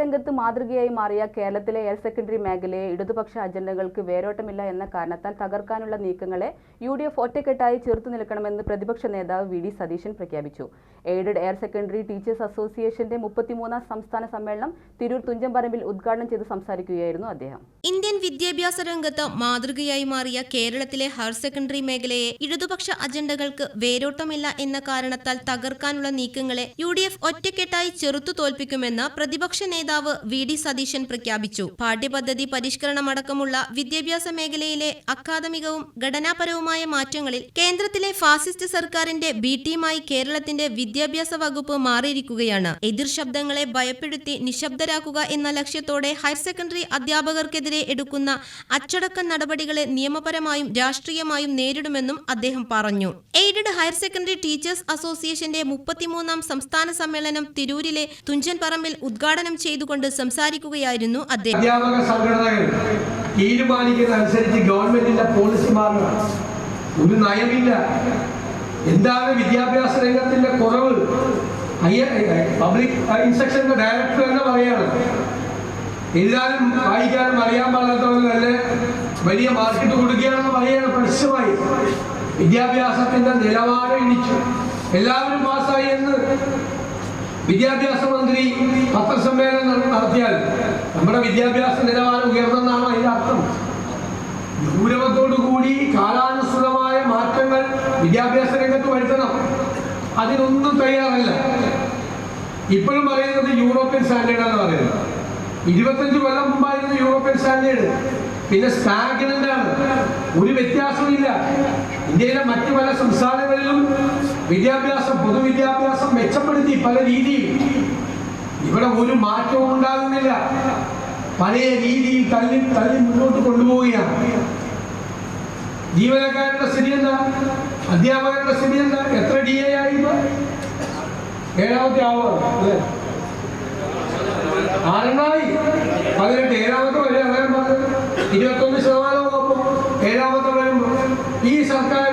രംഗത്ത് മാതൃകയായി മാറിയ കേരളത്തിലെ ഹയർ സെക്കൻഡറി മേഖലയെ ഇടതുപക്ഷ അജണ്ടകൾക്ക് വേരോട്ടമില്ല എന്ന കാരണത്താൽ തകർക്കാനുള്ള നീക്കങ്ങളെ യു ഡി എഫ് ഒറ്റക്കെട്ടായി ചെറുത്തു നിൽക്കണമെന്ന് പ്രതിപക്ഷ നേതാവ് വി ഡി സതീശൻ പ്രഖ്യാപിച്ചു. എയ്ഡഡ് ഹയർ സെക്കൻഡറി ടീച്ചേഴ്സ് അസോസിയേഷന്റെ മുപ്പത്തിമൂന്നാം സംസ്ഥാന സമ്മേളനം തിരൂർ തുഞ്ചംപറമ്പിൽ ഉദ്ഘാടനം ചെയ്ത് സംസാരിക്കുകയായിരുന്നു അദ്ദേഹം. ഇന്ത്യൻ വിദ്യാഭ്യാസ രംഗത്ത് മാതൃകയായി മാറിയ കേരളത്തിലെ ഹയർ സെക്കൻഡറി മേഖലയെ ഇടതുപക്ഷ അജണ്ടകൾക്ക് വേരോട്ടമില്ല എന്ന കാരണത്താൽ തകർക്കാനുള്ള നീക്കങ്ങളെ യു ഡി എഫ് ഒറ്റക്കെട്ടായി ചെറുത്തു തോൽപ്പിക്കുമെന്ന് പ്രതിപക്ഷ നേതാവ് വി ഡി സതീശൻ പ്രഖ്യാപിച്ചു. പാഠ്യപദ്ധതി പരിഷ്കരണമടക്കമുള്ള വിദ്യാഭ്യാസ മേഖലയിലെ അക്കാദമികവും ഘടനാപരവുമായ മാറ്റങ്ങളിൽ കേന്ദ്രത്തിലെ ഫാസിസ്റ്റ് സർക്കാരിന്റെ ബി ടീമായി കേരളത്തിന്റെ വിദ്യാഭ്യാസ വകുപ്പ് മാറിയിരിക്കുകയാണ്. എതിർ ശബ്ദങ്ങളെ ഭയപ്പെടുത്തി നിശബ്ദരാക്കുക എന്ന ലക്ഷ്യത്തോടെ ഹയർ സെക്കൻഡറി അധ്യാപകർക്കെതിരെ എടുക്കുന്ന അച്ചടക്ക നടപടികളെ നിയമപരമായും രാഷ്ട്രീയമായും നേരിടുമെന്നും അദ്ദേഹം പറഞ്ഞു. എയ്ഡഡ് ഹയർ സെക്കൻഡറി ടീച്ചേഴ്സ് അസോസിയേഷന്റെ മുപ്പത്തിമൂന്നാം സംസ്ഥാന സമ്മേളനം തിരൂരിലെ തുഞ്ചൻ പറമ്പിൽ ഉദ്ഘാടനം ചെയ്തുകൊണ്ട് സംസാരിക്കുകയായിരുന്നു അദ്ദേഹം. അധ്യാപക സംഘടനകൾ തീരുമാനിക്കുന്നതനുസരിച്ച് ഗവൺമെന്റിന്റെ പോളിസി മാറുക ഒരു നയമില്ല. എന്താണ് വിദ്യാഭ്യാസ രംഗത്തിന്റെ കുറവ്? പബ്ലിക് ഇൻസ്ട്രക്ഷന്റെ ഡയറക്ടർ തന്നെ പറയാണ്. എഴുതാനും വായിക്കാനും അറിയാൻ പാടാത്തവർക്ക് തന്നെ വലിയ മാർക്കറ്റ് കൊടുക്കുകയാണെന്ന് പറയുകയാണ് പരസ്യമായി. വിദ്യാഭ്യാസത്തിന്റെ നിലവാരം ഇടിച്ചു. എല്ലാവരും പാസ്സായി എന്ന് വിദ്യാഭ്യാസ മന്ത്രി പത്രസമ്മേളനം നട- നടത്തിയാൽ നമ്മുടെ വിദ്യാഭ്യാസ നിലവാരം ഉയർന്നെന്നാണ് അതിന്റെ അർത്ഥം. ഗൗരവത്തോടു കൂടി കാലാനുസൃതമായ മാറ്റങ്ങൾ വിദ്യാഭ്യാസ രംഗത്ത് വരുത്തണം. അതിനൊന്നും തയ്യാറല്ല. ഇപ്പോഴും പറയുന്നത് യൂറോപ്യൻ സ്റ്റാൻഡേർഡ് ആണ് പറയുന്നത്. ഇരുപത്തഞ്ച് കൊല്ലം മുമ്പായിരുന്നു യൂറോപ്യൻ സ്റ്റാൻഡേർഡ്. പിന്നെ സ്റ്റാഗ്നന്റ് ആണ്. ഒരു വ്യത്യാസമില്ല ഇന്ത്യയിലെ മറ്റു പല സംസ്ഥാനങ്ങളിലും വിദ്യാഭ്യാസം പൊതുവിദ്യാഭ്യാസം മെച്ചപ്പെടുത്തി പല രീതിയിൽ. ഇവിടെ ഒരു മാറ്റവും ഉണ്ടാകുന്നില്ല. പഴയ രീതിയിൽ തള്ളി തള്ളി മുന്നോട്ട് കൊണ്ടുപോവുകയാണ്. ജീവനക്കാരുടെ സ്ഥിതി എന്താ? അധ്യാപകരുടെ സ്ഥിതി എന്താ? എത്ര ഡി എ ആയി? ഏഴാമത്തെ ആവോ? അല്ലേ? ആരെണ്ണമായി പതിനെട്ട്. ഏഴാമത്തെ വരെ അങ്ങനെ പറഞ്ഞത് ഇരുപത്തൊന്ന് ശതമാനം നോക്കും ഏഴാമത്തെ വരുമ്പോൾ ഈ സർക്കാർ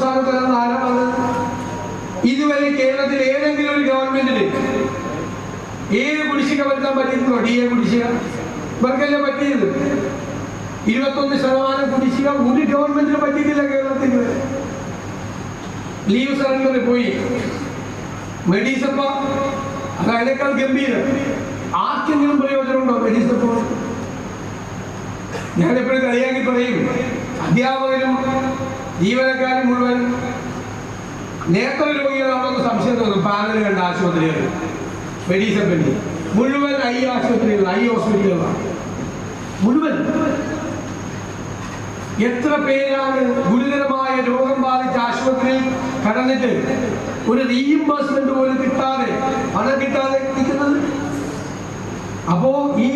സ്ഥാനത്ത് നിന്ന് ഇതുവരെ കേരളത്തിൽ ഏതെങ്കിലും ഒരു ഗവൺമെന്റിന് ഏത് കുടിശ്ശിക വരുത്താൻ പറ്റിയിട്ടുണ്ടോ? ഡി എ കുടിശ്ശിക. ഇവർക്കല്ലേ പറ്റിയത്. ഇരുപത്തൊന്ന് ശതമാനം കുടിശ്ശിക ഒരു ഗവൺമെന്റിന് പറ്റിയിട്ടില്ല കേരളത്തിൽ. ലീവ് സറണ്ടറിൽ പോയി. മെഡീസപ്പ അത് അതിനേക്കാൾ ഗംഭീരം. ആർക്കെങ്കിലും പ്രയോജനമുണ്ടോ മെഡീസപ്പ? ഞാനെപ്പോഴും കളിയാക്കി പറയും അധ്യാപകരും ജീവനക്കാരും മുഴുവൻ നേത്ര രോഗികളാണെന്ന് സംശയം തോന്നും പാനൽ കണ്ട ആശുപത്രികൾ മെഡീസപ്പിന്റെ മുഴുവൻ ഐ ആശുപത്രികൾ ഐ ഹോസ്പിറ്റലുകളാണ്. മുഴുവൻ. എത്ര പേരാണ് ഗുരുതരമായ രോഗം ബാധിച്ച ആശുപത്രിയിൽ കടന്നിട്ട് ഒരു റീഇംബേഴ്സ്മെന്റ് പോലും കിട്ടാതെ പണം കിട്ടാതെ നിൽക്കുന്നത്? അപ്പോ ഈ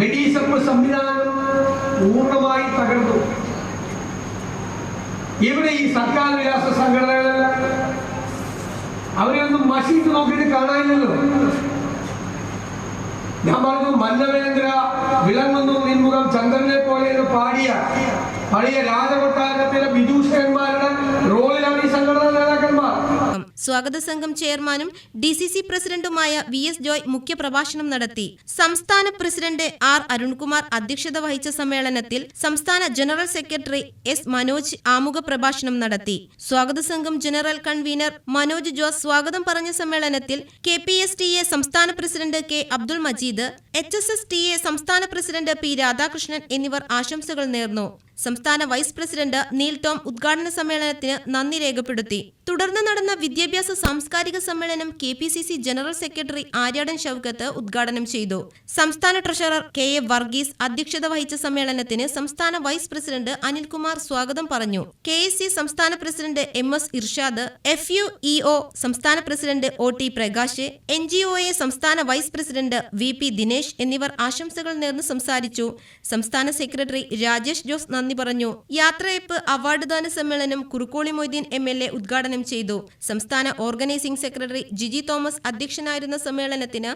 മെഡീസപ്പ് സംവിധാനം പൂർണമായി തകർന്നു. ഇവിടെ ഈ സർക്കാർ വിലാസ സംഘടനകളെല്ലാം അവരെയൊന്നും മഷീത്ത് നോക്കിയിട്ട് കാണാനില്ലല്ലോ. ഞാൻ പറഞ്ഞു മന്നവേന്ദ്ര വിളങ്ങുന്നു നിൻമുഖം ചന്ദ്രനെ പോലെ എന്ന് പാടിയ പഴയ രാജകൊട്ടാരത്തിലെ സ്വാഗത സംഘം ചെയർമാനും ഡി സി സി പ്രസിഡന്റുമായ വി എസ് ജോയ് മുഖ്യപ്രഭാഷണം നടത്തി. സംസ്ഥാന പ്രസിഡന്റ് ആർ അരുൺകുമാർ അധ്യക്ഷത വഹിച്ച സമ്മേളനത്തിൽ സംസ്ഥാന ജനറൽ സെക്രട്ടറി എസ് മനോജ് ആമുഖ പ്രഭാഷണം നടത്തി. സ്വാഗത സംഘം ജനറൽ കൺവീനർ മനോജ് ജോസ് സ്വാഗതം പറഞ്ഞ സമ്മേളനത്തിൽ K P S T A സംസ്ഥാന president K Abdul Majeed H S S T A സംസ്ഥാന പ്രസിഡന്റ് പി രാധാകൃഷ്ണൻ എന്നിവർ ആശംസകൾ നേർന്നു. സംസ്ഥാന വൈസ് പ്രസിഡന്റ് നീൽ ടോം ഉദ്ഘാടന സമ്മേളനത്തിന് നന്ദി രേഖപ്പെടുത്തി. തുടർന്ന് നടന്ന വിദ്യാഭ്യാസ സാംസ്കാരിക സമ്മേളനം K P C C general secretary Aryadan Shoukath ഉദ്ഘാടനം ചെയ്തു. സംസ്ഥാന ട്രഷറർ കെ എ വർഗീസ് അധ്യക്ഷത വഹിച്ച സമ്മേളനത്തിന് സംസ്ഥാന വൈസ് പ്രസിഡന്റ് അനിൽകുമാർ സ്വാഗതം പറഞ്ഞു. കെ എസ് സി സംസ്ഥാന president M S Irshad F U E O സംസ്ഥാന president O T Prakash N G O A സംസ്ഥാന vice president V P Dinesh എന്നിവർ ആശംസകൾ നേർന്ന് സംസാരിച്ചു. സംസ്ഥാന സെക്രട്ടറി രാജേഷ് ജോസ് നന്ദി നന്ദി പറഞ്ഞു. യാത്രയപ്പ് അവാർഡ് ദാന സമ്മേളനം Kurukkoli Moideen M L A ഉദ്ഘാടനം ചെയ്തു. സംസ്ഥാന ഓർഗനൈസിംഗ് സെക്രട്ടറി ജിജി തോമസ് അധ്യക്ഷനായിരുന്ന സമ്മേളനത്തിന്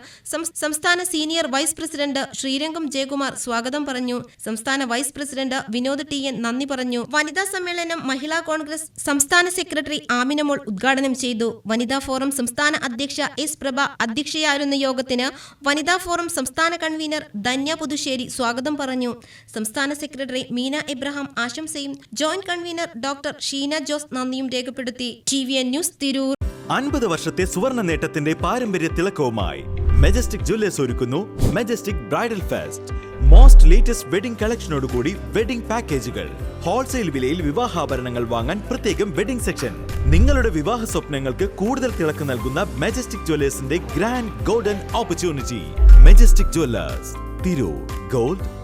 സംസ്ഥാന senior vice president Sreerangam Jayakumar സ്വാഗതം പറഞ്ഞു. സംസ്ഥാന vice president Vinod T N നന്ദി പറഞ്ഞു. വനിതാ സമ്മേളനം മഹിളാ കോൺഗ്രസ് സംസ്ഥാന സെക്രട്ടറി ആമിനമോൾ ഉദ്ഘാടനം ചെയ്തു. വനിതാ ഫോറം സംസ്ഥാന അധ്യക്ഷ എസ് പ്രഭ അധ്യക്ഷയായിരുന്ന യോഗത്തിന് വനിതാ ഫോറം സംസ്ഥാന കൺവീനർ ധന്യ പുതുശ്ശേരി സ്വാഗതം പറഞ്ഞു. സംസ്ഥാന secretary Meena Abraham ആശംസയും joint convener doctor Sheena Jose നന്ദിയും രേഖപ്പെടുത്തി. T V N news Tirur. അൻപത് വർഷത്തെ സുവർണ നേട്ടത്തിന്റെ പാരമ്പര്യ തിളക്കവുമായി മെജസ്റ്റിക് ജ്വല്ലേഴ്സ് ഒരുക്കുന്നു majestic bridal fest. Most latest wedding കളക്ഷനോടുകൂടി wedding പാക്കേജുകൾ ഹോൾസെയിൽ വിലയിൽ വിവാഹാഭരണങ്ങൾ വാങ്ങാൻ പ്രത്യേകം വെഡിംഗ് സെക്ഷൻ നിങ്ങളുടെ വിവാഹ സ്വപ്നങ്ങൾക്ക് കൂടുതൽ തിളക്ക് നൽകുന്ന majestic ജ്വല്ലേഴ്സിന്റെ grand golden opportunity majestic jewellers Tirur. Gold